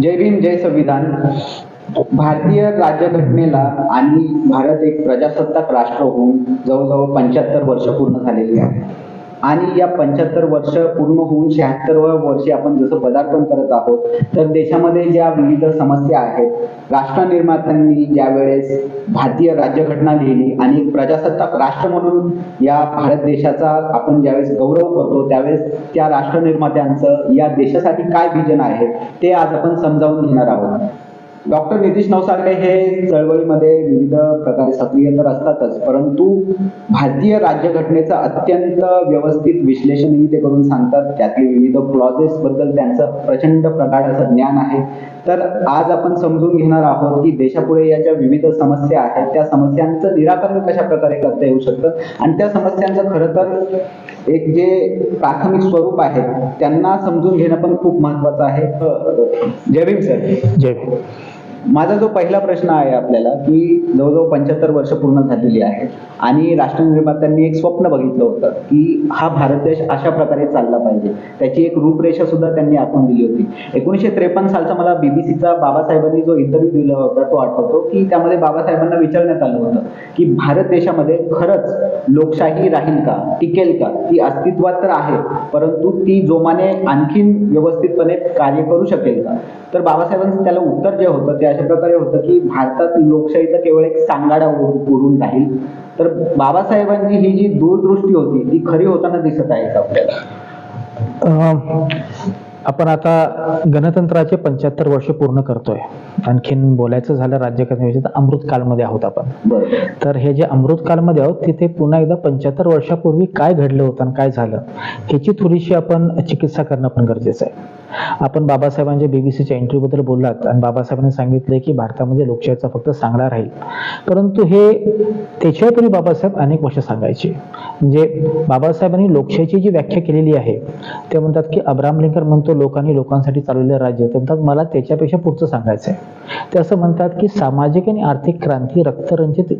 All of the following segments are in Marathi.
जय भीम जय संविधान. भारतीय राज्यघटनेला आणि भारत एक प्रजासत्ताक राष्ट्र होऊन जवळजवळ पंच्याहत्तर वर्ष पूर्ण झालेली आहे. आणि या पंच्याहत्तर वर्ष पूर्ण होऊन शहात्तरव्या वर्षी आपण जसं पदार्पण करत आहोत तर देशामध्ये ज्या विविध समस्या आहेत राष्ट्रनिर्मात्यांनी ज्या वेळेस भारतीय राज्यघटना लिहिली आणि प्रजासत्ताक राष्ट्र म्हणून या भारत देशाचा आपण ज्यावेळेस गौरव करतो त्यावेळेस त्या राष्ट्रनिर्मात्यांचं या देशासाठी काय विजन आहे ते आज आपण समजावून घेणार आहोत. डॉक्टर नितीश नवसाळके हे चळवळीमध्ये विविध प्रकारे सक्रिय तर असतातच परंतु भारतीय राज्यघटनेचं अत्यंत व्यवस्थित विश्लेषणही ते करून सांगतात. त्यातले विविध क्लॉजेस बद्दल त्यांचं प्रचंड प्रकारे असं ज्ञान आहे. तर आज आपण समजून घेणार आहोत की देशापुढे या ज्या विविध समस्या आहेत त्या समस्यांचं निराकरण कशा प्रकारे करता येऊ शकतं? आणि त्या समस्यांचं खरं तर एक जे प्राथमिक स्वरूप आहे त्यांना समजून घेणं पण खूप महत्वाचं आहे. जय भीम सर. जय भीम. माझा जो पहिला प्रश्न आहे आपल्याला की जवळजवळ पंच्याहत्तर वर्ष पूर्ण झालेली आहे आणि राष्ट्रनिर्मात्यांनी एक स्वप्न बघितलं होतं की हा भारत देश अशा प्रकारे चालला पाहिजे. त्याची एक रूपरेषा सुद्धा त्यांनी आखून दिली होती. एकोणीसशे त्रेपन्न सालचा मला बीबीसीचा बाबासाहेबांनी जो इंटरव्ह्यू दिला होता तो आठवतो की त्यामध्ये बाबासाहेबांना विचारण्यात आलं होतं की भारत देशामध्ये खरंच लोकशाही राहील का टिकेल का? ती अस्तित्वात तर आहे परंतु ती जोमाने आणखीन व्यवस्थितपणे कार्य करू शकेल का? तर बाबासाहेबांचं त्याला उत्तर जे होतं त्या अशा प्रकारे होतं की भारतात लोकशाहीचा केवळ एक सांगाडा उरून राहील. तर बाबासाहेबांची ही जी दूरदृष्टी होती ती खरी होताना दिसत आहे का आपल्याला आपण आता गणतंत्राचे पंच्याहत्तर वर्ष पूर्ण करतोय. आणखीन बोलायचं झालं राज्यघटनेविषयी तर अमृतकालमध्ये आहोत आपण. तर हे जे अमृतकालमध्ये आहोत तिथे पुन्हा एकदा पंच्याहत्तर वर्षापूर्वी काय घडलं होतं आणि काय झालं ह्याची थोडीशी आपण चिकित्सा करणं पण गरजेचं आहे. आपण बाबासाहेबांच्या बीबीसीच्या इंटरव्ह्यूबद्दल बोललात आणि बाबासाहेबांनी सांगितले की भारतामध्ये लोकशाहीचा फक्त सांगडा राहील. परंतु हे त्याच्यापूर्वी बाबासाहेब अनेक वर्ष सांगायचे. म्हणजे बाबासाहेबांनी लोकशाहीची जी व्याख्या केलेली आहे ते म्हणतात की अब्राम लिंकन म्हणतो लोकांनी लोकांसाठी चालवलेलं राज्य ते म्हणतात मला त्याच्यापेक्षा पुढचं सांगायचं आहे ते असं म्हणतात की सामाजिक आणि आर्थिक क्रांती रक्तरंजित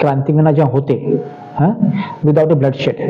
क्रांतीविना ज्या होते हां? विदाउट अ ब्लडशेड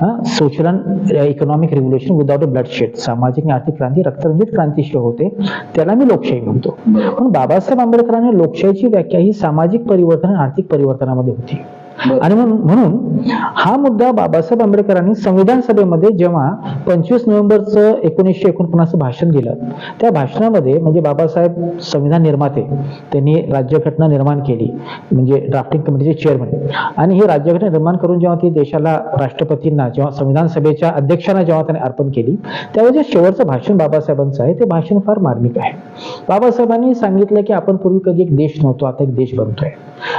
हां? Social and economic revolution without a bloodshed सामाजिक आणि आर्थिक क्रांती रक्तरंजित क्रांतीशिवाय होते त्याला मी लोकशाही म्हणतो. पण बाबासाहेब आंबेडकरांनी लोकशाहीची व्याख्या ही सामाजिक परिवर्तन आणि आर्थिक परिवर्तनामध्ये होती. आणि म्हणून म्हणून हा मुद्दा बाबासाहेब आंबेडकरांनी संविधान सभेमध्ये जेव्हा पंचवीस नोव्हेंबरचं एकोणीसशे एकोणपन्नास भाषण दिलं त्या भाषणामध्ये म्हणजे बाबासाहेब संविधान निर्माते त्यांनी राज्यघटना निर्माण केली म्हणजे ड्राफ्टिंग कमिटीचे चेअरमन आणि ही राज्यघटना निर्माण करून जेव्हा ती देशाला राष्ट्रपतींना जेव्हा संविधान सभेच्या अध्यक्षांना जेव्हा त्यांनी अर्पण केली त्यावेळी जे शेवटचं भाषण बाबासाहेबांचं आहे ते भाषण फार मार्मिक आहे. बाबासाहेबांनी सांगितलं की आपण पूर्वी कधी एक देश नव्हतो आता एक देश बनतोय.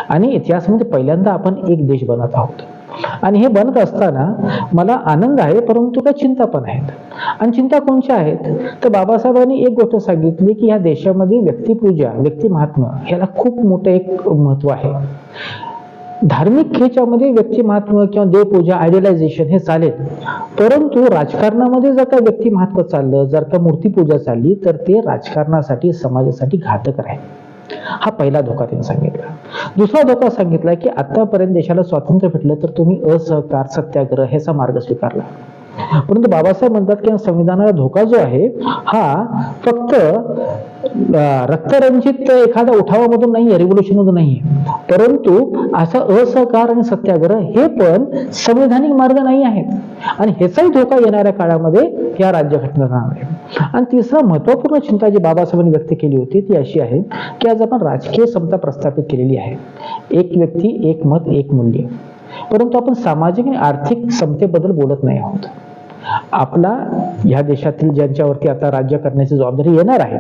आणि इतिहासामध्ये पहिल्यांदा आपण एक देश बनत आहोत. आणि हे बनत असताना मला आनंद आहे परंतु काय चिंता पण आहेत. आणि चिंता कोणत्या आहेत? तर बाबासाहेबांनी एक गोष्ट सांगितली की ह्या देशामध्ये व्यक्तिपूजा व्यक्तिमहात्म्य ह्याला खूप मोठं एक महत्त्व आहे. धार्मिक ह्याच्यामध्ये व्यक्तिमहात्म्य किंवा देवपूजा आयडियलायझेशन हे चालेल. परंतु राजकारणामध्ये जर का व्यक्तिमहात्व चाललं जर का मूर्तीपूजा चालली तर ते राजकारणासाठी समाजासाठी घातक राहील. हा पहिला धोका त्यांनी सांगितला. दुसरा धोका सांगितला की आतापर्यंत देशाला स्वातंत्र्य भेटलं तर तुम्ही असहकार सत्याग्रह ह्याचा मार्ग स्वीकारला. परंतु बाबासाहेब म्हणतात की संविधानाला धोका जो आहे हा फक्त रक्तरंजित एखाद्या उठावामधून नाही रिव्होल्युशन मधून नाही परंतु असा असहकार आणि सत्याग्रह हे पण संवैधानिक मार्ग नाही आहेत. आणि ह्याचाही धोका येणाऱ्या काळामध्ये या राज्यघटनेला आहे. आणि तिसरा महत्त्वपूर्ण चिंता जी बाबासाहेबांनी व्यक्त केली होती ती अशी आहे की आज आपण राजकीय समता प्रस्थापित केलेली आहे. एक व्यक्ती एक मत एक मूल्य. परंतु आपण सामाजिक आणि आर्थिक समतेबद्दल बोलत नाही आहोत. आपला ह्या देशातील ज्यांच्यावरती आता राज्य करण्याची जबाबदारी येणार आहे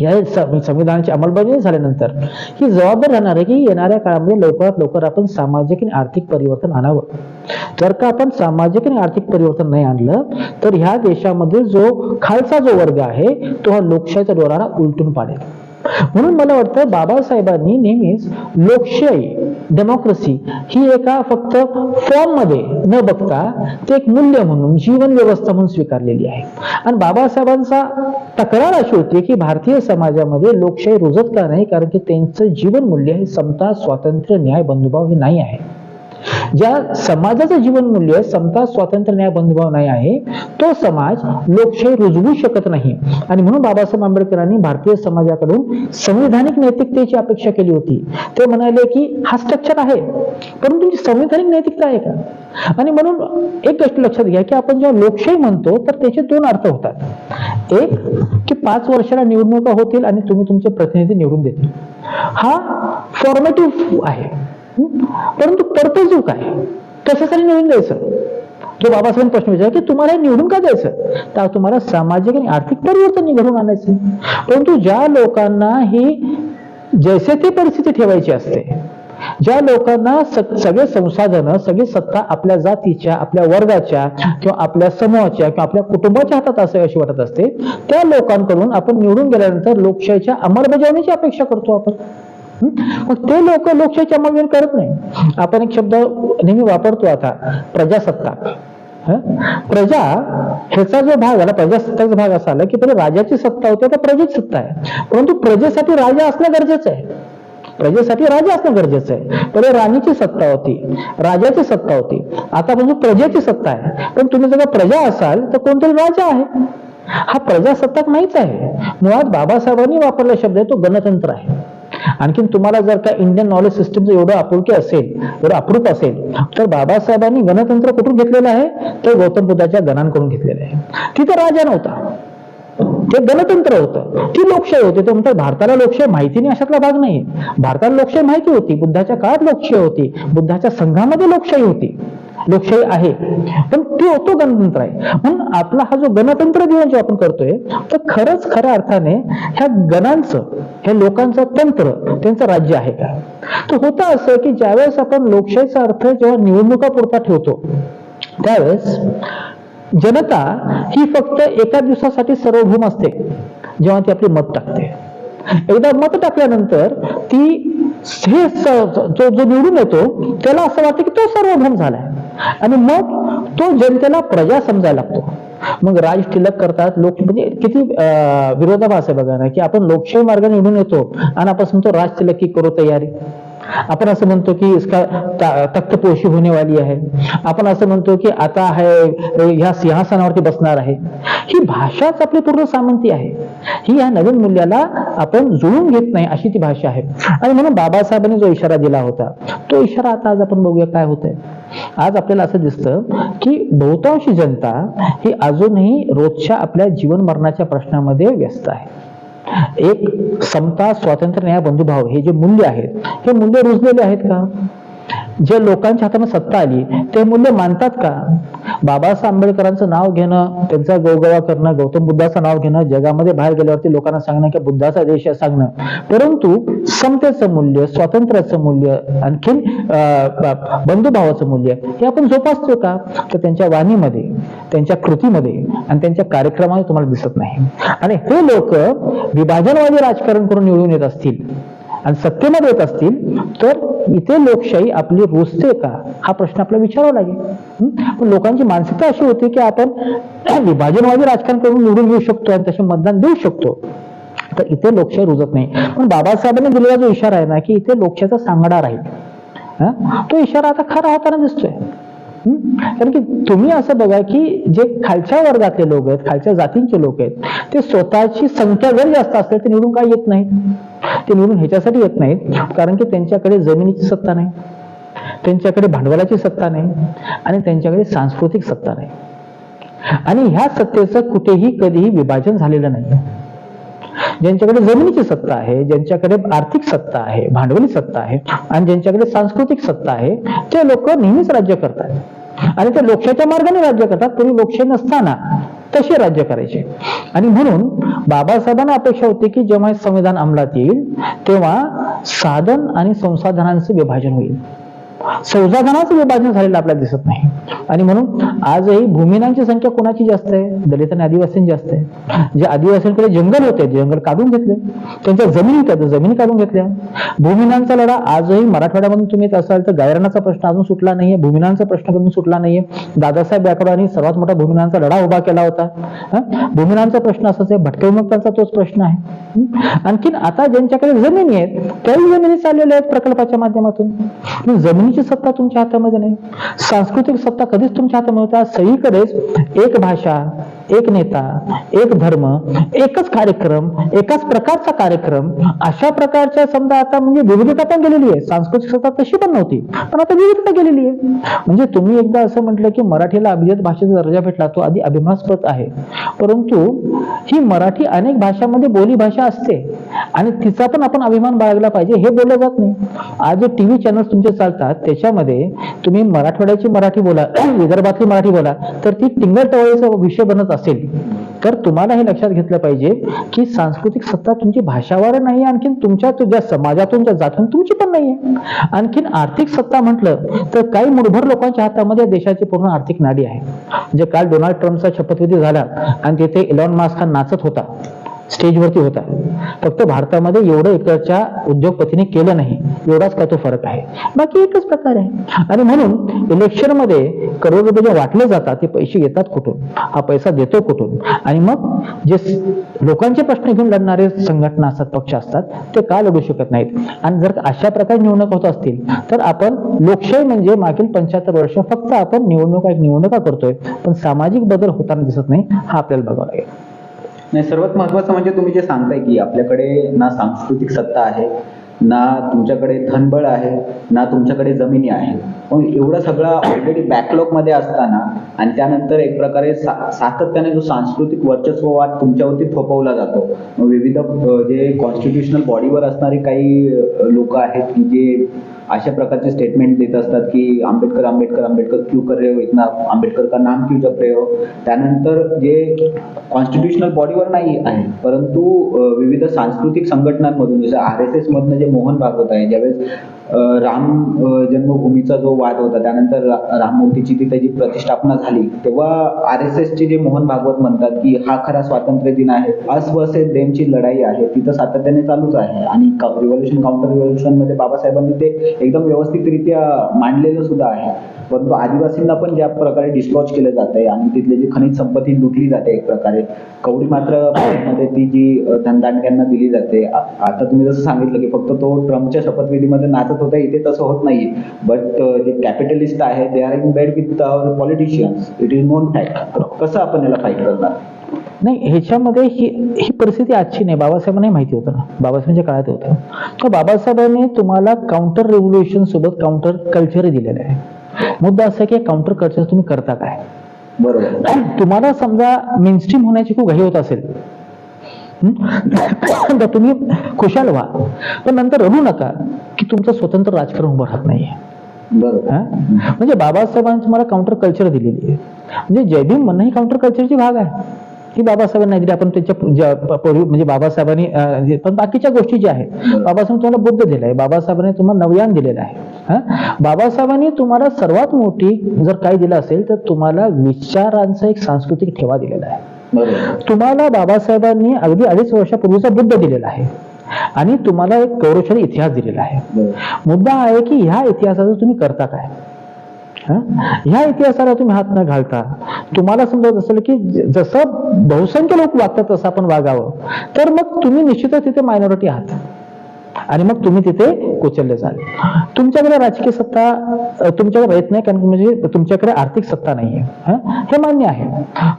या संविधानाची अंमलबजावणी झाल्यानंतर ही जबाबदारी राहणार आहे की येणाऱ्या काळामध्ये लवकरात लवकर आपण सामाजिक आणि आर्थिक परिवर्तन आणावं. जर का आपण सामाजिक आणि आर्थिक परिवर्तन नाही आणलं तर ह्या देशामध्ये जो खालचा जो वर्ग आहे तो हा लोकशाहीच्या डोरारा उलटून पाडेल. म्हणून मला वाटतं बाबासाहेबांनी नेहमीच लोकशाही डेमोक्रेसी ही एका फक्त फॉर्ममध्ये न बघता ते एक मूल्य म्हणून जीवन व्यवस्था म्हणून स्वीकारलेली आहे. आणि बाबासाहेबांचा तक्रार अशी होती की भारतीय समाजामध्ये लोकशाही रुजत का नाही? कारण की त्यांचं जीवन मूल्य हे समता स्वातंत्र्य न्याय बंधुभाव हे नाही आहे. ज्या समाजाचं जीवन मूल्य समता स्वातंत्र्य न्याय बंधुभाव नाही आहे तो समाज लोकशाही रुजवू शकत नाही. आणि म्हणून बाबासाहेब आंबेडकरांनी भारतीय समाजाकडून संविधानिक नैतिकतेची अपेक्षा केली होती. ते म्हणाले की हा स्ट्रक्चर आहे. परंतु तुमची संविधानिक नैतिकता आहे का? आणि म्हणून एक गोष्ट लक्षात घ्या की आपण जेव्हा लोकशाही म्हणतो तर त्याचे दोन अर्थ होतात. एक की पाच वर्षाला निवडणुका होतील आणि तुम्ही तुमचे प्रतिनिधी निवडून देतील. हा फॉर्मेटिव्ह आहे. परंतु परतेजू काय? कशासाठी निवडून द्यायचं? जो बाबासाहेब प्रश्न विचारला की तुम्हाला हे निवडून का द्यायचं? तर तुम्हाला सामाजिक आणि आर्थिक परिवर्तन घडवून आणायचं. परंतु ज्या लोकांना ही जैसे ते परिस्थिती ठेवायची असते ज्या लोकांना सगळे संसाधनं सगळी सत्ता आपल्या जातीच्या आपल्या वर्गाच्या किंवा आपल्या समूहाच्या किंवा आपल्या कुटुंबाच्या हातात असे अशी वाटत असते त्या लोकांकडून आपण निवडून गेल्यानंतर लोकशाहीच्या अंमलबजावणीची अपेक्षा करतो आपण. हं? मग ते लोक लोकशाहीच्या अंमलबजावणी करत नाही. आपण एक शब्द नेहमी वापरतो आता प्रजासत्ताक प्रजा ह्याचा जो भाग आला प्रजासत्ताकचा भाग असा आला की पहिले राजाची सत्ता होती आता प्रजेची सत्ता आहे. परंतु प्रजेसाठी राजा असणं गरजेचं आहे. प्रजेसाठी राजा असणं गरजेचं आहे. पहिले राणीची सत्ता होती राजाची सत्ता होती. आता म्हणजे प्रजेची सत्ता आहे. पण तुम्ही जर प्रजा असाल तर कोणतरी राजा आहे. हा प्रजासत्ताक नाहीच आहे. मुळात बाबासाहेबांनी वापरला शब्द आहे तो गणतंत्र आहे. आणखीन तुम्हाला जर का इंडियन नॉलेज सिस्टमचं एवढं आपुलकी असेल एवढं अप्रूप असेल तर बाबासाहेबांनी गणतंत्र कुठून घेतलेलं आहे? तर गौतम बुद्धाच्या गणांकडून घेतलेलं आहे. तिथं राजा नव्हता. ते गणतंत्र होतं. ती लोकशाही होती. ते म्हणतात भारताला लोकशाही माहिती नाही अशातला भाग नाही. भारताला लोकशाही माहिती होती. बुद्धाच्या काळात लोकशाही होती. बुद्धाच्या संघामध्ये लोकशाही होती. लोकशाही आहे. पण ते होतो गणतंत्र आहे. म्हणून आपला हा जो गणतंत्र दिवस जो आपण करतोय तर खरंच खऱ्या अर्थाने ह्या गणांचं ह्या लोकांचं तंत्र त्यांचं राज्य आहे. का तर होतं असं की ज्यावेळेस आपण लोकशाहीचा अर्थ जेव्हा निवडणुका पुरता ठेवतो त्यावेळेस जनता ही फक्त एका दिवसासाठी सर्वभूम असते जेव्हा ती आपली मत टाकते. एकदा मत टाकल्यानंतर ती हे जो जो निवडून येतो त्याला असं वाटतं की तो सर्वभूम झालाय. आणि मग तो जनतेला प्रजा समजायला लागतो. मग राज टिलक करतात लोक म्हणजे किती अं, विरोधाभास आहे बघा ना की आपण लोकशाही मार्गाने निवडून येतो आणि आपण म्हणतो राज तिलक की करू तयारी. आपण असं म्हणतो की इसका ता- तख्तपोशी होणे वाली आहे. आपण असं म्हणतो की आता आहे ह्या सिंहासनावरती बसणार आहे. ही भाषाच आपली पूर्ण सामंती आहे. ही या नवीन मूल्याला आपण जुळून घेत नाही अशी ती भाषा आहे. आणि म्हणून बाबासाहेबांनी जो इशारा दिला होता तो इशारा आता आज आपण बघूया काय होतंय. आज आपल्याला असं दिसतं की बहुतांशी जनता ही अजूनही रोजच्या आपल्या जीवन मरणाच्या प्रश्नामध्ये व्यस्त आहे. एक समता स्वातंत्र्य न्याय बंधुभाव हे जे मूल्य आहेत हे मूल्य रुजलेले आहेत का? जे लोकांच्या हाताने सत्ता आली ते मूल्य मानतात का? बाबासाहेब आंबेडकरांचं नाव घेणं त्यांचा गोगवा करणं गौतम बुद्धाचं नाव घेणं जगामध्ये बाहेर गेल्यावरती लोकांना सांगणं की बुद्धाचा देश आहे सांगणं. परंतु समतेचं मूल्य स्वातंत्र्याचं मूल्य आणखीन बंधुभावाचं मूल्य हे आपण जोपासतो का? तर त्यांच्या वाणीमध्ये त्यांच्या कृतीमध्ये आणि त्यांच्या कार्यक्रमामध्ये तुम्हाला दिसत नाही. आणि हे लोक विभाजनवादी राजकारण करून निवडून येत असतील आणि सत्तेमध्ये येत असतील तर इथे लोकशाही आपली रुजते का? हा प्रश्न आपला विचारावा लागेल. पण लोकांची मानसिकता अशी होती की आपण विभाजनवादी राजकारण करून निवडून येऊ शकतो आणि तसे मतदान देऊ शकतो. तर इथे लोकशाही रुजत नाही. पण बाबासाहेबांनी दिलेला जो इशारा आहे ना की इथे लोकशाहीचा सांगडा राहील. तो इशारा आता खरा होताना दिसतोय. कारण की तुम्ही असं बघा की जे खालच्या वर्गातले लोक आहेत खालच्या जातींचे लोक आहेत ते स्वतःची संख्या जर जास्त असेल ते निवडून काय येत नाहीत. ते निवडून ह्याच्यासाठी येत नाहीत कारण की त्यांच्याकडे जमिनीची सत्ता नाही. त्यांच्याकडे भांडवलाची सत्ता नाही आणि त्यांच्याकडे सांस्कृतिक सत्ता नाही. आणि ह्या सत्तेचं कुठेही कधीही विभाजन झालेलं नाही ज्यांच्याकडे जमिनीची सत्ता आहे ज्यांच्याकडे आर्थिक सत्ता आहे भांडवली सत्ता आहे आणि ज्यांच्याकडे सांस्कृतिक सत्ता आहे ते लोक नेहमीच राज्य करतात. आणि ते लोकशाहीच्या मार्गाने राज्य करतात तरी लोकशाही नसताना तसे राज्य करायचे. आणि म्हणून बाबासाहेबांना अपेक्षा होती की जेव्हा संविधान अंमलात येईल तेव्हा साधन आणि संसाधनांचं विभाजन होईल. संसाधनाचं विभाजन झालेलं आपल्याला दिसत नाही. आणि म्हणून आजही भूमिनांची संख्या कोणाची जास्त आहे? दलित आणि आदिवासींची जास्त आहे. जे आदिवासींकडे जंगल होते जंगल काढून घेतले. त्यांच्या जमिनी होत्या त्या जमिनी काढून घेतल्या. भूमिनांचा लढा आजही मराठवाड्यामधून तुम्ही येत असाल तर गायरानाचा प्रश्न अजून सुटला नाहीये भूमिनांचा प्रश्न अजून सुटला नाहीये. दादासाहेब व्याकरणाने सर्वात मोठा भूमिनांचा लढा उभा केला होता. भूमिनांचा प्रश्न असाच आहे भटके विमुक्तांचा तोच प्रश्न आहे. आणखीन आता ज्यांच्याकडे जमिनी आहेत त्याही जमिनी चाललेल्या आहेत प्रकल्पाच्या माध्यमातून. जमिनी बोलीची सत्ता तुमच्या हातामध्ये नाही. सांस्कृतिक सत्ता कधीच तुमच्या हातामध्ये होता सगळीकडेच एक भाषा एक नेता एक धर्म एकच कार्यक्रम एकाच प्रकारचा कार्यक्रम अशा प्रकारच्या समजा आता म्हणजे विविधता पण गेलेली आहे. सांस्कृतिक सत्ता तशी पण नव्हती. पण आता विविधता गेलेली आहे. म्हणजे तुम्ही एकदा असं म्हटलं की मराठीला अभिजात भाषेचा दर्जा भेटला तो आधी अभिमानास्पद आहे. परंतु ही मराठी अनेक भाषांमध्ये बोली भाषा असते. आणि तिचा पण आपण अभिमान बाळगला पाहिजे हे बोललं जात नाही. आज जे टीव्ही चॅनल्स तुमचे चालतात त्याच्यामध्ये तुम्ही मराठवाड्याची मराठी बोला विदर्भातली मराठी बोला तर ती टिंगल टवळीचा विषय बनत असेल. तर तुम्हाला हे लक्षात घेतलं पाहिजे की सांस्कृतिक सत्ता तुमची भाषावर नाही आणखीन तुमच्या ज्या समाजातून ज्या जातून तुमची पण नाही आहे आणखीन आर्थिक सत्ता म्हटलं तर काही मुठभर लोकांच्या हातामध्ये देशाची पूर्ण आर्थिक नाडी आहे. म्हणजे काल डोनाल्ड ट्रम्पचा शपथविधी झाला आणि तिथे इलॉन मास्क हा नाचत होता. स्टेजवरती होता. फक्त भारतामध्ये एवढं एकच्या उद्योगपतीने केलं नाही. एवढाच का तो फरक आहे. बाकी एकच प्रकार आहे. आणि म्हणून इलेक्शनमध्ये करोड रुपये जे वाटले जातात ते पैसे येतात कुठून? हा पैसा देतो कुठून? आणि मग जे लोकांचे प्रश्न घेऊन लढणारे संघटना असतात पक्ष असतात ते का लढू शकत नाहीत? आणि जर अशा प्रकारे निवडणूक होत असतील तर आपण लोकशाही म्हणजे मागील पंच्याहत्तर वर्ष फक्त आपण निवडणुका एक निवडणुका करतोय. पण सामाजिक बदल होताना दिसत नाही हा आपल्याला बघावा लागेल. नाही सर्वात महत्वाचं म्हणजे तुम्ही जे सांगताय की आपल्याकडे ना सांस्कृतिक सत्ता आहे ना तुमच्याकडे धनबळ आहे ना तुमच्याकडे जमिनी आहे मग एवढं सगळं ऑलरेडी बॅकलॉगमध्ये असताना आणि त्यानंतर एक प्रकारे सा- सातत्याने जो सांस्कृतिक वर्चस्ववाद तुमच्यावरती थोपवला जातो विविध जे कॉन्स्टिट्युशनल बॉडीवर असणारे काही लोक आहेत की जे अशा प्रकारचे स्टेटमेंट देत असतात की आंबेडकर आंबेडकर आंबेडकर क्यू कर रहे हो इतना? आंबेडकर का नाम क्यू जप रहे हो? त्यानंतर जे कॉन्स्टिट्युशनल बॉडीवर नाही आहे परंतु विविध सांस्कृतिक संघटनांमधून जसं आर एस एस मधनं जे मोहन भागवत आहे ज्यावेळेस राम जन्मभूमीचा जो वाद होता त्यानंतर रा- राममूर्तीची तिथे जी प्रतिष्ठापना झाली तेव्हा आर एस एसचे जे मोहन भागवत म्हणतात की हा खरा स्वातंत्र्य दिन आहे अस्वसे देमची लढाई आहे तिथं सातत्याने चालूच आहे. आणि रिव्होल्युशन काउंटर रिव्होल्युशनमध्ये बाबासाहेबांनी ते एकदम व्यवस्थितरित्या मांडलेलं सुद्धा आहे. परंतु आदिवासींना पण ज्या प्रकारे डिस्लॉज केलं जात आहे आणि तिथले जी खनिज संपत्ती लुटली जाते एक प्रकारे कवडी मात्रमध्ये ती जी धनदांड्यांना दिली जाते. आता तुम्ही जसं सांगितलं की फक्त तो ट्रम्पच्या शपथविधीमध्ये नाचत होता इथे तसं होत नाहीये. बट जे कॅपिटलिस्ट आहे they are in bed with our politicians it is known fact कसं आपण याला फाईट करणार? नाही ह्याच्यामध्ये ही ही परिस्थिती आजची नाही. बाबासाहेबांनाही माहिती होतं ना. बाबासाहेबांच्या काळात होतं. तर बाबासाहेबांनी तुम्हाला काउंटर रेव्होल्युशन सोबत काउंटर कल्चर दिलेलं आहे. मुद्दा असा की काउंटर कल्चर तुम्ही करता काय? बरोबर. तुम्हाला समजा मेनस्ट्रीम होण्याची खूप घाई होत असेल? तर तुम्ही खुशाल व्हा. पण नंतर रडू नका की तुमचं स्वतंत्र राजकारण उभं राहत नाहीये? म्हणजे बाबासाहेबांनी तुम्हाला काउंटर कल्चर दिलेली आहे. म्हणजे जयभीम म्हणणं ही काउंटर कल्चरची भाग आहे. ती बाबासाहेबांनी दिली आपण त्याच्या म्हणजे बाबासाहेबांनी पण बाकीच्या गोष्टी ज्या आहेत बाबासाहेब तुम्हाला बुद्ध दिलाय बाबासाहेबांनी तुम्हाला नवयान दिलेलं आहे. हा? बाबासाहेबांनी तुम्हाला सर्वात मोठी जर काही दिलं असेल तर तुम्हाला विचारांचा एक सांस्कृतिक ठेवा दिलेला आहे. तुम्हाला बाबासाहेबांनी अगदी अडीच वर्षापूर्वीचा बुद्ध दिलेला आहे. आणि तुम्हाला एक गौरवशाली इतिहास दिलेला आहे. मुद्दा आहे की ह्या इतिहासाचं तुम्ही करता काय? हं? ह्या इतिहासाला तुम्ही हात न घालता तुम्हाला समजत असेल की जसं बहुसंख्य लोक वागतात तसं आपण वागावं. तर मग तुम्ही निश्चितच तिथे मायनॉरिटी आहात. आणि मग तुम्ही तिथे कोचलले जाल. तुमच्याकडे राजकीय सत्ता तुमच्याकडे येत नाही कारण म्हणजे तुमच्याकडे आर्थिक सत्ता नाहीये. आहे हे मान्य आहे.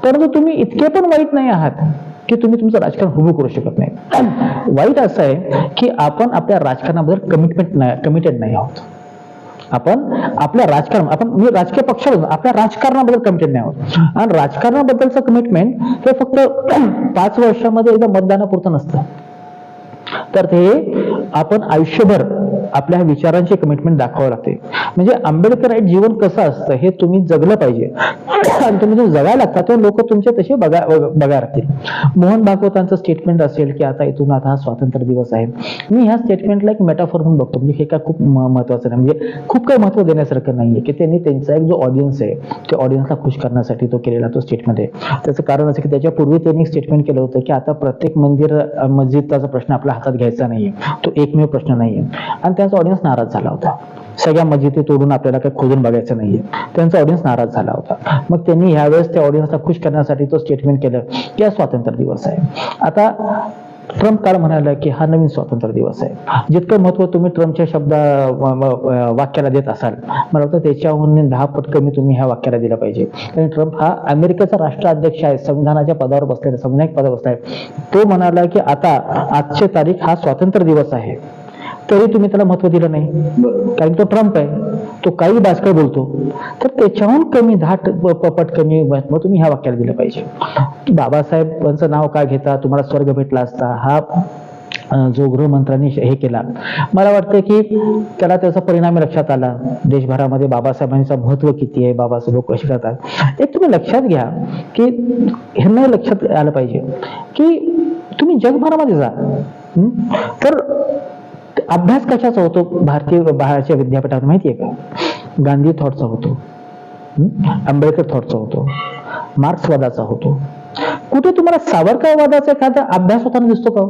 परंतु तुम्ही इतके पण वाईट नाही आहात की तुम्ही तुमचं राजकारण उभं करू शकत नाही. वाईट असं आहे की आपण आपल्या राजकारणाबद्दल कमिटमेंट नाही कमिटेड नाही आहोत. आपण आपल्या राजकारण आपण मी राजकीय पक्षाबद्दल आपल्या राजकारणाबद्दल कमिटेड नाही आहोत. आणि राजकारणाबद्दलचं कमिटमेंट हे फक्त पाच वर्षामध्ये एकदा मतदानापुरतं नसतं. तर ते आपण आयुष्यभर आपल्या विचारांची कमिटमेंट दाखवावं लागते. म्हणजे आंबेडकर जीवन कसं असतं हे तुम्ही जगलं पाहिजे. आणि तुम्ही जर जगायला लागता तर लोक तुमचे तसे बघा बघा राहतील. मोहन भागवतांचं स्टेटमेंट असेल की आता इथून आता हा स्वातंत्र्य दिवस आहे. मी ह्या स्टेटमेंटला एक मेटाफॉर म्हणून बघतो. म्हणजे हे काय खूप महत्वाचं नाही. म्हणजे खूप काही महत्त्व देण्यासारखं नाहीये की त्यांनी त्यांचा एक जो ऑडियन्स आहे त्या ऑडियन्सला खुश करण्यासाठी तो केलेला तो स्टेटमेंट आहे. त्याचं कारण असं की त्याच्यापूर्वी त्यांनी एक स्टेटमेंट केलं होतं की आता प्रत्येक मंदिर मस्जिदचा प्रश्न आपल्या हातात घ्यायचा नाहीये तो एकमेव प्रश्न नाहीये. आणि त्यांचा ऑडियन्स नाराज झाला होता. सगळ्या मस्जिदी तोडून आपल्याला काही खोदून बघायचं नाहीये. त्यांचा ऑडियन्स नाराज झाला होता. मग त्यांनी ह्यावेळेस त्या ऑडियन्सला खुश करण्यासाठी तो स्टेटमेंट केलं की हा स्वातंत्र्य दिवस आहे. आता ट्रम्प काल म्हणाला की हा नवीन स्वातंत्र्य दिवस आहे. जितकं महत्त्व तुम्ही ट्रम्पच्या शब्द वाक्याला देत असाल मला वाटतं त्याच्याहून दहा पट कमी तुम्ही ह्या वाक्याला दिलं पाहिजे. कारण ट्रम्प हा अमेरिकेचा राष्ट्राध्यक्ष आहे संविधानाच्या पदावर बसलेला संविधानिक पदावर बसला आहे. तो म्हणाला की आता आजची तारीख हा स्वातंत्र्य दिवस आहे. तरी तुम्ही त्याला महत्त्व दिलं नाही. कारण तो ट्रम्प आहे. तो काही बाजकर बोलतो. तर त्याच्याहून कमी दहा ट- प- प- पट कमी महत्त्व तुम्ही ह्या वाक्याला दिलं पाहिजे. बाबासाहेबांचं नाव काय घेता? तुम्हाला स्वर्ग भेटला असता. हा जो गृहमंत्र्यांनी हे केला. मला वाटतं की त्याला त्याचा परिणाम लक्षात आला. देशभरामध्ये बाबासाहेबांचं महत्त्व किती आहे? बाबासाहेब लोक कसे करतात? एक तुम्ही लक्षात घ्या की ह्यांना लक्षात आलं पाहिजे की तुम्ही जगभरामध्ये जा? तर अभ्यास कशाचा होतो? भारतीय बाहेरच्या विद्यापीठात माहितीये का? गांधी थॉटचा होतो? आंबेडकर थॉटचा होतो. मार्क्सवादाचा होतो. कुठे तुम्हाला सावरकरवादाचा एखादा अभ्यास होताना दिसतो का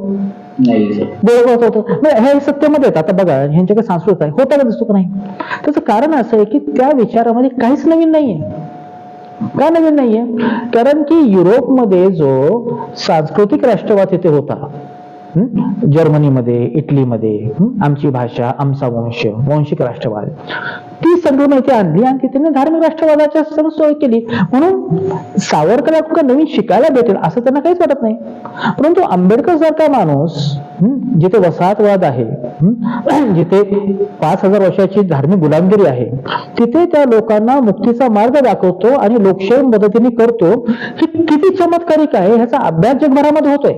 बरोबर होतो. हे सत्तेमध्ये आता बघा ह्यांच्याकडे संस्कृत आहे. होता का दिसतो का नाही? त्याचं कारण असं आहे की त्या विचारामध्ये काहीच नवीन नाहीये. का नवीन नाहीये? कारण की युरोपमध्ये जो सांस्कृतिक राष्ट्रवाद तिथे होता? जर्मनीमध्ये इटलीमध्ये आमची भाषा आमचा वंश वंशिक राष्ट्रवाद. ती संक्रमण इथे आणली आणि तिथे धार्मिक राष्ट्रवादाच्या सर्व सोय केली. म्हणून सावरकर कुठं नवीन शिकायला भेटेल असं त्यांना काहीच वाटत नाही. परंतु आंबेडकर सारखा माणूस जिथे वसाहतवाद आहे जिथे पाच हजार वर्षाची धार्मिक गुलामगिरी आहे तिथे त्या लोकांना मुक्तीचा मार्ग दाखवतो आणि लोकशाही मदतीने करतो हे किती चमत्कारिक आहे ह्याचा अभ्यास जगभरामध्ये होतोय.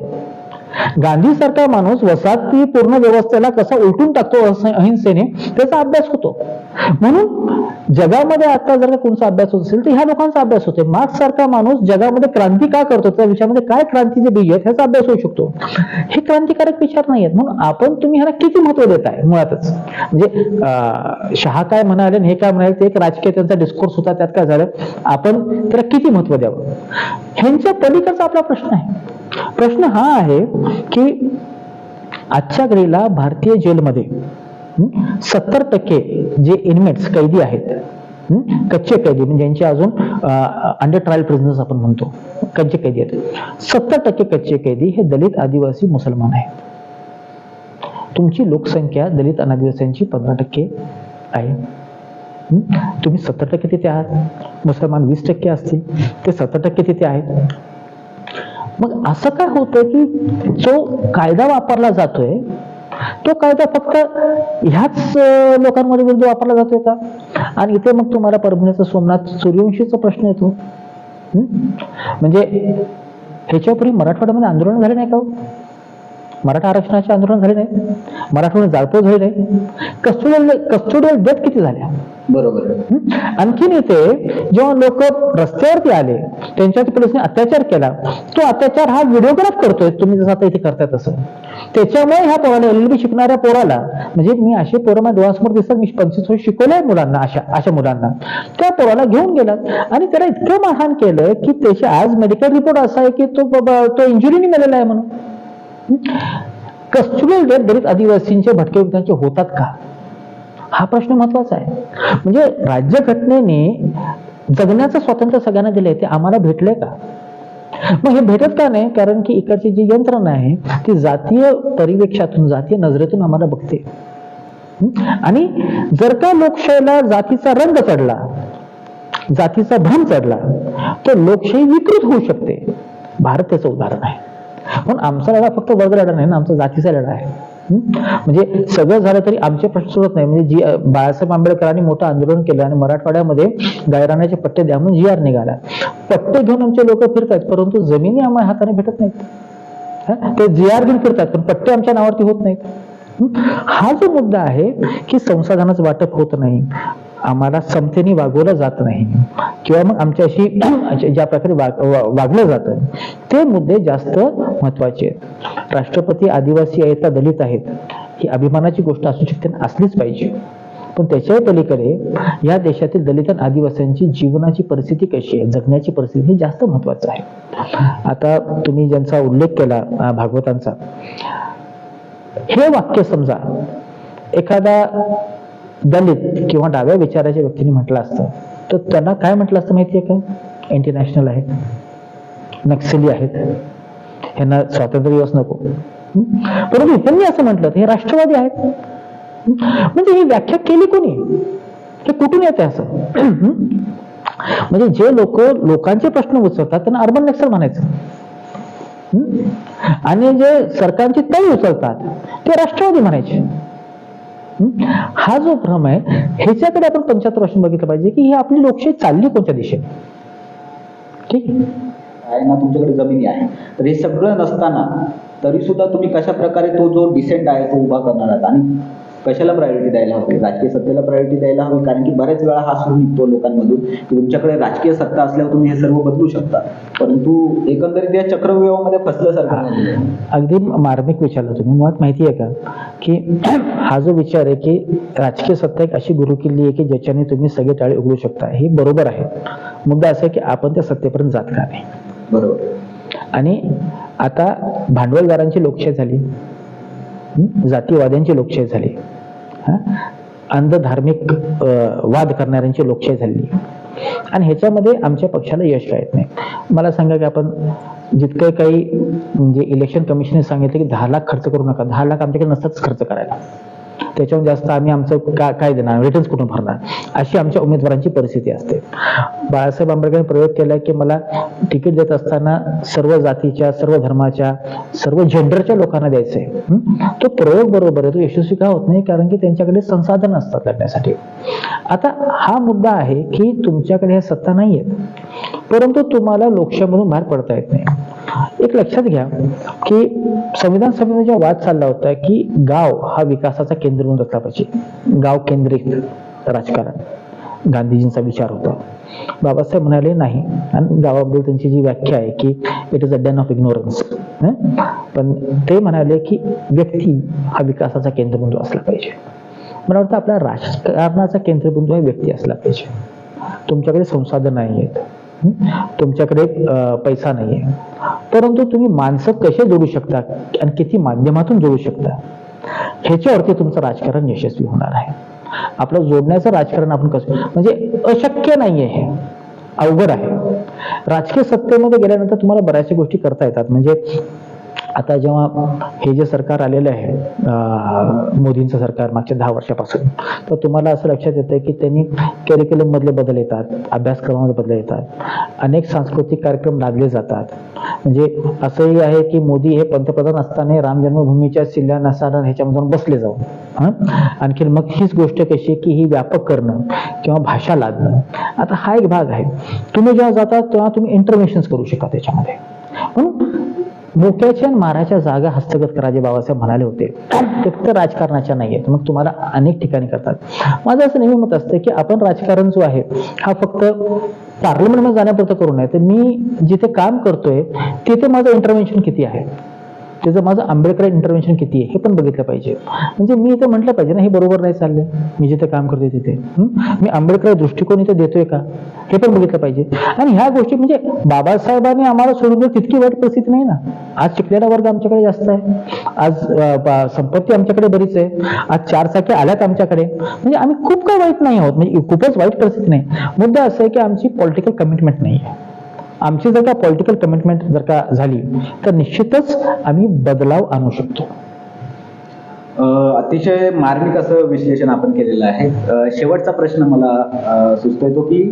गांधी सारखा माणूस वसाहती पूर्ण व्यवस्थेला कसा उलटून टाकतो अहिंसेने त्याचा अभ्यास होतो. म्हणून जगामध्ये आता जर कोणचा कोणता अभ्यास होत असेल तर ह्या लोकांचा अभ्यास होतो मार्क्स सारखा माणूस जगामध्ये क्रांती का करतो? त्या विषयामध्ये काय क्रांतीचे बीज आहेत ह्याचा अभ्यास होऊ शकतो. हे क्रांतिकारक विचार नाही आहेत म्हणून आपण तुम्ही ह्याला किती महत्त्व देताय? मुळातच. म्हणजे शहा काय म्हणाले हे काय म्हणाले ते एक राजकीय त्यांचा डिस्कोर्स होता त्यात काय झालं? आपण त्याला किती महत्त्व द्यावं? ह्यांच्या पलीकडचा आपला प्रश्न आहे. प्रश्न हा आहे की आजच्या घडीला भारतीय जेलमध्ये सत्तर टक्के जे इनमेट्स कैदी आहेत कच्चे कैदी म्हणजे ज्यांचे अजून अंडर ट्रायल प्रिझनर्स आपण म्हणतो. कच्चे कैदी आहेत. सत्तर टक्के कच्चे कैदी हे दलित आदिवासी मुसलमान आहेत. तुमची लोकसंख्या दलित आणि आदिवासींची पंधरा टक्के आहे. तुम्ही सत्तर टक्के तिथे आहात. मुसलमान वीस टक्के असतील. ते सत्तर टक्के तिथे आहेत. मग असं काय होतं की जो कायदा वापरला जातोय तो कायदा फक्त ह्याच लोकांमध्ये विरुद्ध वापरला जातोय का? आणि इथे मग तुम्हाला परभणीचा सोमनाथ सूर्यवंशीचा प्रश्न येतो. म्हणजे ह्याच्यापूर्वी मराठवाड्यामध्ये आंदोलन झाले नाही का हो? मराठा आरक्षणाचे आंदोलन झाले नाही. मराठवाड्यात जाळपोळ झाली नाही. कस्टोडियल कस्टोडियल डेथ किती झाल्या बरोबर? आणखीन इथे जेव्हा लोक रस्त्यावरती आले त्यांच्यावर पोलिसांनी अत्याचार केला तो अत्याचार हा व्हिडिओग्राफ करतोय तुम्ही जसं आता इथे करताय तसं. त्याच्यामुळे ह्या पोराला एल बी शिकणाऱ्या पोराला म्हणजे मी असे पोरं माझ्या डोळ्यासमोर दिसतात मी पंचवीस वर्ष शिकवलंय मुलांना अशा अशा मुलांना. त्या पोराला घेऊन गेलात आणि त्याला इतकं मारहाण केलं की त्याचे आज मेडिकल रिपोर्ट असा आहे की तो बाबा तो इंजुरीने मेलेला आहे म्हणून. कस्टुबल डेथ दलित आदिवासींचे भटके विद्यार्थी होतात का? हा प्रश्न महत्त्वाचा आहे. म्हणजे राज्यघटनेने जगण्याचं स्वातंत्र्य सगळ्यांना दिलंय ते आम्हाला भेटलंय का? मग हे भेटत का नाही? कारण की इकडची जी यंत्रणा आहे ती जातीय परिवेक्षातून जातीय नजरेतून आम्हाला बघते. आणि जर का लोकशाहीला जातीचा रंग चढला जातीचा भ्रम चढला तर लोकशाही विकृत होऊ शकते. भारत त्याचं उदाहरण आहे. पण आमचा लढा फक्त वर्ग लढा नाही ना आमचा जातीचा लढा आहे. म्हणजे सगळं झालं तरी आमचे प्रश्न सुटत नाही. म्हणजे जी बाळासाहेब आंबेडकरांनी मोठं आंदोलन केलं आणि मराठवाड्यामध्ये गायरानाचे पट्टे द्या म्हणून जी आर निघाला. पट्टे घेऊन आमचे लोक फिरतात परंतु जमिनी आम्हाला हाताने भेटत नाहीत. ते जी आर घेऊन फिरतात पण पट्टे आमच्या नावावरती होत नाहीत. हा जो मुद्दा आहे की संसाधनाचं वाटप होत नाही. आम्हाला समतेने वागवलं जात नाही. किंवा मग आमच्याशी ज्या प्रकारे वाग- वागलं जातं ते मुद्दे जास्त महत्त्वाचे आहेत. राष्ट्रपती आदिवासी आहेत का दलित आहेत ही अभिमानाची गोष्ट असू शकते असलीच पाहिजे. पण त्याच्याही पलीकडे या देशातील दलित आणि आदिवासींची जीवनाची परिस्थिती कशी आहे जगण्याची परिस्थिती ही जास्त महत्वाचं आहे. आता तुम्ही ज्यांचा उल्लेख केला भागवतांचा हे वाक्य समजा एखादा दलित किंवा डाव्या विचाराच्या व्यक्तीने म्हटलं असतं तर त्यांना काय म्हटलं असतं माहितीये का? इंटरनॅशनल आहेत. नक्सली आहेत. यांना स्वातंत्र्य दिवस नको. परंतु इथं असं म्हटलं हे राष्ट्रवादी आहेत. म्हणजे ही व्याख्या केली कोणी? हे कुठून येते असं? म्हणजे जे लोक लोकांचे प्रश्न उचलतात त्यांना अर्बन नक्सल म्हणायचं. आणि जे सरकारची तळी उचलतात ते राष्ट्रवादी म्हणायचे. हा? जो भ्रम आहे ह्याच्याकडे आपण पंच्याहत्तर वर्ष बघितलं पाहिजे की ही आपली लोकशाही चालली कोणत्या दिशेने? ठीक? आहे आहे ना तुमच्याकडे जमिनी आहे. तर हे सगळं नसताना तरी सुद्धा तुम्ही कशा प्रकारे तो जो डिसेंट आहे तो उभा करणार आहात? आणि कशाला प्रायोरिटी द्यायला हवी? राजकीय सत्तेला प्रायोरिटी द्यायला हवी? कारण की बऱ्याच वेळा हा सूर निघतो लोकांमधून की तुमच्याकडे राजकीय सत्ता असल्यावर तुम्ही हे सर्व बदलू शकता. परंतु एकंदरीत या चक्रव्यूहामध्ये फसल्यासारखं आहे. अगदी मार्मिक विचारलं तुम्ही. मुळात माहिती आहे का? की हा जो विचार आहे की राजकीय सत्ता एक अशी गुरु किल्ली आहे की ज्याच्याने तुम्ही सगळे टाळे उघडू शकता हे बरोबर आहे. मुद्दा असा आहे की आपण त्या सत्तेपर्यंत जात का नाही? बरोबर. आणि आता भांडवलदारांची लोकशाही झाली? जातीवाद्यांची लोकशाही झाली. अंधधार्मिक अंध धार्मिक अं, वाद करणाऱ्यांची लोकशाही झाली आणि ह्याच्यामध्ये आमच्या पक्षाला यश राहत नाही. मला सांगा की आपण जितकं काही म्हणजे इलेक्शन कमिशनने सांगितलं की दहा लाख खर्च करू नका. दहा लाख आमच्याकडे नसताच खर्च करायला. त्याच्याहून जास्त आम्ही आमचं का काय देणार? रिटर्न्स कुठून भरणार? अशी आमच्या उमेदवारांची परिस्थिती असते. बाळासाहेब आंबेडकरांनी प्रयोग केला की मला तिकीट देत असताना सर्व जातीच्या सर्व धर्माच्या सर्व जेंडरच्या लोकांना द्यायचंय. तो प्रयोग बरोबर आहे. तो यशस्वी का होत नाही? कारण की त्यांच्याकडे संसाधन असतात करण्यासाठी. आता हा मुद्दा आहे की तुमच्याकडे ह्या सत्ता नाही आहेत परंतु तुम्हाला लोकशाहीमधून बाहेर पडता येत नाही. एक लक्षात घ्या की संविधान सभेचा जेव्हा वाद चालला होता की गाव हा विकासाचा केंद्रबिंदू असला पाहिजे. गाव केंद्रित राजकारण. गांधीजींचा विचार होता. बाबासाहेब म्हणाले नाही. आणि गावाबद्दल त्यांची जी व्याख्या आहे की it is a den of ignorance पण ते म्हणाले की व्यक्ती हा विकासाचा केंद्रबिंदू असला पाहिजे. मला वाटतं आपल्या राजकारणाचा केंद्रबिंदू हा व्यक्ती असला पाहिजे. तुमच्याकडे संसाधन नाही आहेत तुमच्याकडे पैसा नाही आहे परंतु तुम्ही माणसं कसे जोडू शकता आणि किती माध्यमातून जोडू शकता? ह्याच्यावरती तुमचं राजकारण यशस्वी होणार आहे. आपलं जोडण्याचं राजकारण आपण कसं म्हणजे अशक्य नाहीये हे. अवघड आहे. राजकीय सत्तेमध्ये गेल्यानंतर तुम्हाला बऱ्याचशा गोष्टी करता येतात. म्हणजे आता जेव्हा हे जे सरकार आलेलं आहे मोदींचं सरकार मागच्या दहा वर्षापासून तर तुम्हाला असं लक्षात येतं की त्यांनी करिक्युलम मधले बदल येतात अभ्यासक्रमामध्ये बदल येतात अनेक सांस्कृतिक कार्यक्रम लादले जातात. म्हणजे असंही आहे की मोदी हे पंतप्रधान असताना राम जन्मभूमीच्या शिलान्यासाला ह्याच्यामधून बसले जाऊन हं? आणखीन मग हीच गोष्ट कशी की ही व्यापक करणं किंवा भाषा लादणं. आता हा एक भाग आहे. तुम्ही जेव्हा जाता तेव्हा तुम्ही इंटरव्हेन्शन करू शकता त्याच्यामध्ये. म्हणून मोक्याच्या माराच्या जागा हस्तगत कराजे बाबासाहेब म्हणाले होते. फक्त राजकारणाच्या नाही आहेत मग तुम्हाला अनेक ठिकाणी करतात. माझं असं नेहमी मत असतं की आपण राजकारण जो आहे हा फक्त पार्लमेंटमध्ये जाण्यापुरतं करू नये. तर मी जिथे काम करतोय तिथे माझं इंटरव्हेन्शन किती आहे? त्याचं माझं आंबेडकर इंटरव्हेन्शन किती आहे हे पण बघितलं पाहिजे. म्हणजे मी इथं म्हटलं पाहिजे ना हे बरोबर नाही चाललं. मी जिथे काम करते तिथे. मी आंबेडकर दृष्टिकोन इथे देतोय का? हे पण बघितलं पाहिजे. आणि ह्या गोष्टी म्हणजे बाबासाहेबांनी आम्हाला सोडून तितकी वाईट परिस्थिती नाही ना. आज शिकलेला वर्ग आमच्याकडे जास्त आहे. आज संपत्ती आमच्याकडे बरीच आहे. आज चार चाकी आल्यात आमच्याकडे. म्हणजे आम्ही खूप काही वाईट नाही आहोत. म्हणजे खूपच वाईट परिस्थिती नाही. मुद्दा असं आहे की आमची पॉलिटिकल कमिटमेंट नाही आहे. आमची जर का पॉलिटिकल कमिटमेंट जर का झाली तर निश्चितच आम्ही बदलाव आणू शकतो. अतिशय मार्मिक असं विश्लेषण आपण केलेलं आहे. शेवटचा प्रश्न मला सुचतोय तो की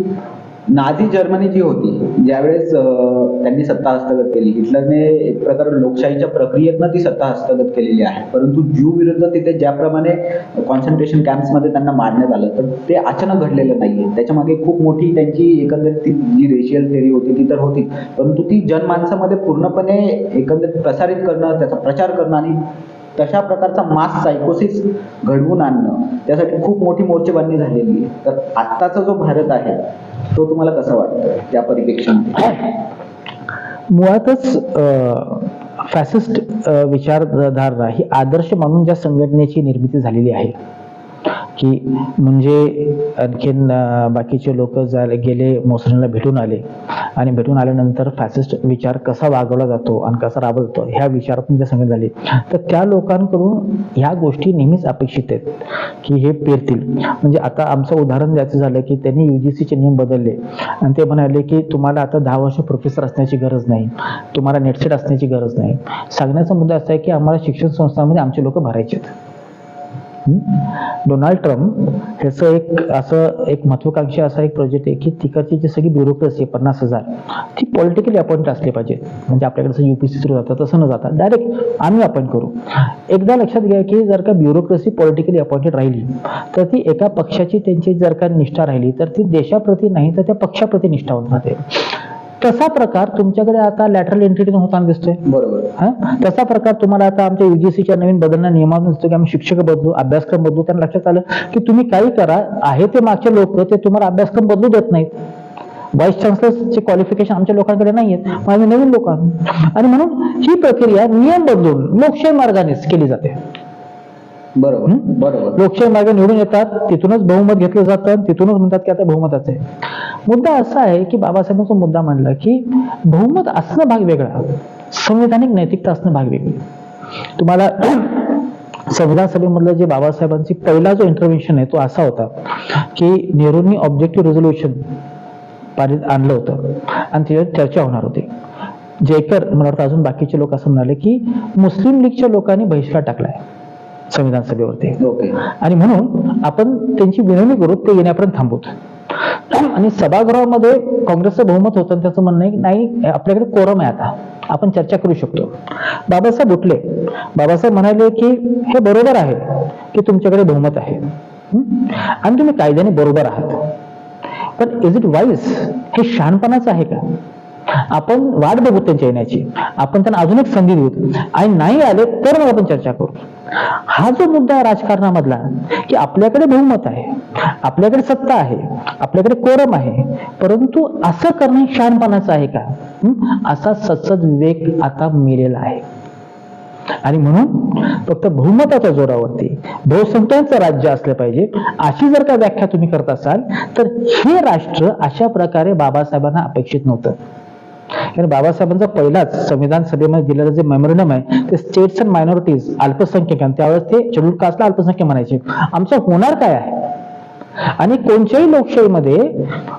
नाझी जर्मनी जी होती ज्यावेळेस त्यांनी सत्ता हस्तगत केली हिटलरने एक प्रकारे लोकशाहीच्या प्रक्रियेतनं ती सत्ता हस्तगत केलेली आहे. परंतु ज्यू विरुद्ध तिथे ज्याप्रमाणे कॉन्सन्ट्रेशन कॅम्प्समध्ये त्यांना मारण्यात आलं तर ते अचानक घडलेलं नाहीये. त्याच्यामागे खूप मोठी त्यांची एकंदरीत ती जी रेशियल थेरी होती ती तर होती परंतु ती जनमानसामध्ये पूर्णपणे एकंदरीत प्रसारित करणं त्याचा प्रचार करणं आणि तशा प्रकारचा मास सायकोसिस घडवून आणणं त्यासाठी खूप मोठी मोर्चेबांधणी झालेली आहे. तर आत्ताचा जो भारत आहे तो तुम्हाला कसा वाटतो त्या परिप्रेक्षामध्ये मुळातच फॅसिस्ट विचारधारणा ही आदर्श मानून ज्या संघटनेची निर्मिती झालेली आहे की म्हणजे आणखीन बाकीचे लोक झाले गेले मोसरीला भेटून आले. आणि भेटून आल्यानंतर फॅसिस्ट विचार कसा वागवला जातो आणि कसा राबवतो ह्या विचार पण त्या संगत झाले. तर त्या लोकांकडून ह्या गोष्टी नेहमीच अपेक्षित आहेत की हे पेरतील. म्हणजे आता आमचं उदाहरण द्यायचं झालं की त्यांनी युजीसीचे नियम बदलले. आणि ते म्हणाले की तुम्हाला आता दहा वर्ष प्रोफेसर असण्याची गरज नाही. तुम्हाला नेटसेट असण्याची गरज नाही. सांगण्याचा मुद्दा असा आहे की आम्हाला शिक्षण संस्थांमध्ये आमचे लोक भरायचे आहेत. डोनाल्ड ट्रम्प ह्याचं एक असं एक महत्वाकांक्षी असा एक प्रोजेक्ट आहे की तिकडची जी सगळी ब्युरोक्रेसी आहे पन्नास हजार ती पॉलिटिकली अपॉइंट असली पाहिजे. म्हणजे आपल्याकडे जसं युपीसी थ्रू जातं तसं न जाता डायरेक्ट आम्ही अपॉइंट करू. एकदा लक्षात घ्या की जर का ब्युरोक्रेसी पॉलिटिकली अपॉइंटेड राहिली तर ती एका पक्षाची त्यांची जर का निष्ठा राहिली तर ती देशाप्रती नाही तर त्या पक्षाप्रती होत राहते तसा प्रकार तुमच्याकडे आता लॅटरल एंटिटीने होताना दिसतोय. बरोबर. हा? तसा प्रकार तुम्हाला आता आमच्या युजीसीच्या नवीन बदलण्या नियमातून दिसतो की आम्ही शिक्षक बदलू अभ्यासक्रम बदलू. त्यांना लक्षात आलं की तुम्ही काही करा आहे ते मागचे लोक ते तुम्हाला अभ्यासक्रम बदलू देत नाहीत. व्हाईस चान्सलरचे क्वालिफिकेशन आमच्या लोकांकडे नाही आहेत मग आम्ही नवीन लोक आणू. आणि म्हणून ही प्रक्रिया नियम बदलून लोकशाही मार्गानेच केली जाते. बरोबर? बरोबर. लोकशाही मार्ग निवडून येतात तिथूनच बहुमत घेतलं जातं तिथूनच म्हणतात की आता बहुमताचं. आहे मुद्दा असा आहे की बाबासाहेबांचा मुद्दा मांडला की बहुमत असणं भाग वेगळा संविधानिक नैतिकता असणं भाग वेगळी. तुम्हाला संविधान सभेमधलं जे बाबासाहेबांची पहिला जो इंटरव्हेन्शन आहे तो असा होता की नेहरूंनी ऑब्जेक्टिव्ह रेझोल्युशन पारित आणलं होतं आणि त्याच्यावर चर्चा होणार होती. जयकर मला वाटतं अजून बाकीचे लोक असं म्हणाले की मुस्लिम लीगच्या लोकांनी बहिष्कार टाकलाय. संविधान सभेवरती. आणि म्हणून आपण त्यांची विनवणी करू ते येण्यापर्यंत थांबवतो आणि सभागृहामध्ये काँग्रेसचं बहुमत होतं त्याचं म्हणणं नाही आपल्याकडे कोरम आहे आता. आपण चर्चा करू शकतो बाबासाहेब उठले. बाबासाहेब म्हणाले की हे बरोबर आहे की तुमच्याकडे बहुमत आहे. हं? आणि तुम्ही कायद्याने बरोबर आहात. पण इज इट वाईज हे शहाणपणाचं आहे का? आपण वाट बघू त्यांच्या येण्याची. आपण त्यांना अजून एक संधी देऊ. आणि नाही आले तर मग आपण चर्चा करू. हा जो मुद्दा आहे राजकारणामधला की आपल्याकडे बहुमत आहे आपल्याकडे सत्ता आहे आपल्याकडे कोरम आहे परंतु असं करणं शहाणपणाचं आहे का? असा सत्सद विवेक आता मिळेला आहे. आणि म्हणून फक्त बहुमताच्या जोरावरती बहुसंख्यांचं राज्य असलं पाहिजे अशी जर का व्याख्या तुम्ही करत असाल तर हे राष्ट्र अशा प्रकारे बाबासाहेबांना अपेक्षित नव्हतं. कारण बाबासाहेबांचा पहिलाच संविधान सभेमध्ये दिलेलं जे मेमोरंडम आहे ते स्टेट्स अँड मायनॉरिटीज अल्पसंख्यक त्यावेळेस ते शेड्यूल कास्टला अल्पसंख्य म्हणायचे. आमचं होणार काय आहे? आणि कोणत्याही लोकशाहीमध्ये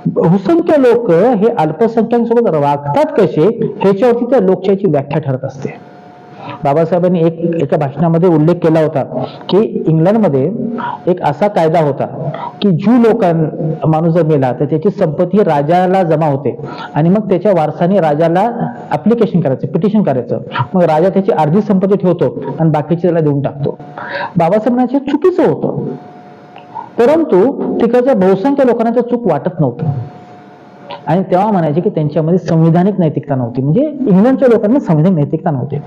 बहुसंख्य लोक हे अल्पसंख्याकांसोबत वागतात कसे? ह्याच्यावरती त्या लोकशाहीची व्याख्या ठरत असते. बाबासाहेबांनी एक एका भाषणामध्ये उल्लेख केला होता की इंग्लंडमध्ये एक असा कायदा होता. की ज्यू लोकां माणूस जर मेला तर त्याची संपत्ती राजाला जमा होते. आणि मग त्याच्या वारसाने राजाला ऍप्लिकेशन करायचं पिटिशन करायचं. मग राजा त्याची अर्धी संपत्ती ठेवतो आणि बाकीची त्याला देऊन टाकतो. बाबासाहेबांचे चुकीचं होतं. परंतु तिकडच्या बहुसंख्य लोकांना ते चूक वाटत नव्हतं. आणि तेव्हा म्हणायचे की त्यांच्यामध्ये संविधानिक नैतिकता नव्हती. म्हणजे इंग्लंडच्या लोकांना संविधानिक नैतिकता नव्हती.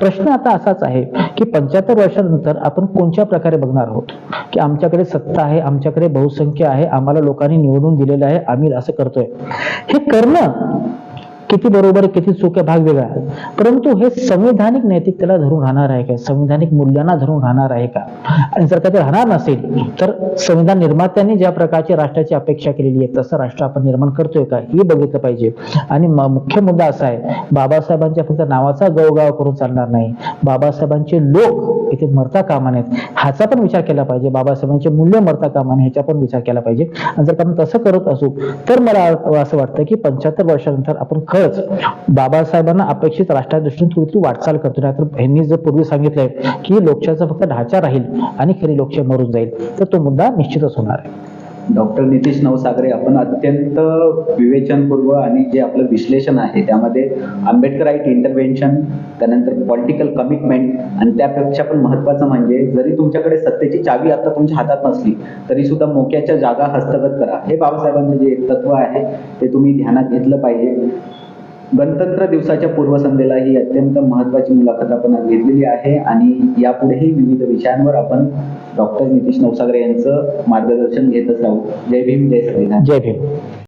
प्रश्न आता असाच आहे की पंच्याहत्तर वर्षानंतर आपण कोणत्या प्रकारे बघणार आहोत? की आमच्याकडे सत्ता आहे आमच्याकडे बहुसंख्य आहे आम्हाला लोकांनी निवडून दिलेलं आहे आम्ही असं करतोय. हे करणं किती बरोबर किती चूक भाग वेगळा. आहे परंतु हे संविधानिक नैतिकतेला धरून राहणार आहे का? संविधानिक मूल्यांना धरून राहणार आहे का? आणि जर का ते राहणार नसेल तर संविधान निर्मात्यांनी ज्या प्रकारची राष्ट्राची अपेक्षा केलेली आहे तसं राष्ट्र आपण निर्माण करतोय का? हे बघितलं पाहिजे. आणि मुख्य मुद्दा असा आहे बाबासाहेबांच्या फक्त नावाचा गवगाव करून चालणार नाही. बाबासाहेबांचे लोक इथे मरता कामा नयेत. ह्याचा पण विचार केला पाहिजे. बाबासाहेबांचे मूल्य मरता कामा नये ह्याचा पण विचार केला पाहिजे. आणि जर आपण तसं करत असू तर मला असं वाटतं की पंच्याहत्तर वर्षानंतर आपण खरंच बाबासाहेबांना अपेक्षित राष्ट्राच्या दृष्टीने थोडी वाटचाल करतो. नाही तर ह्यांनी जर पूर्वी सांगितलंय की लोकशाहीचा फक्त ढाचा राहील आणि खरी लोकशाही मरून जाईल तर तो मुद्दा निश्चितच होणार आहे. डॉक्टर नितीश नवसागरे आपण अत्यंत विवेचनपूर्व आणि जे आपलं विश्लेषण आहे त्यामध्ये आंबेडकराईट इंटरव्हेन्शन त्यानंतर पॉलिटिकल कमिटमेंट आणि त्यापेक्षा पण महत्वाचं म्हणजे जरी तुमच्याकडे सत्तेची चावी आता तुमच्या हातात नसली तरी सुद्धा मोक्याच्या जागा हस्तगत करा. हे बाबासाहेबांचं जे तत्व आहे ते तुम्ही ध्यानात घेतलं पाहिजे. गणतंत्र दिवसाच्या पूर्वसंध्येला ही अत्यंत महत्वाची मुलाखत आपण आज घेतलेली आहे आणि यापुढेही विविध विषयांवर आपण डॉक्टर नितीश नवसागरे यांचं मार्गदर्शन घेतच राहू. जय भीम जय संविधान जय भीम.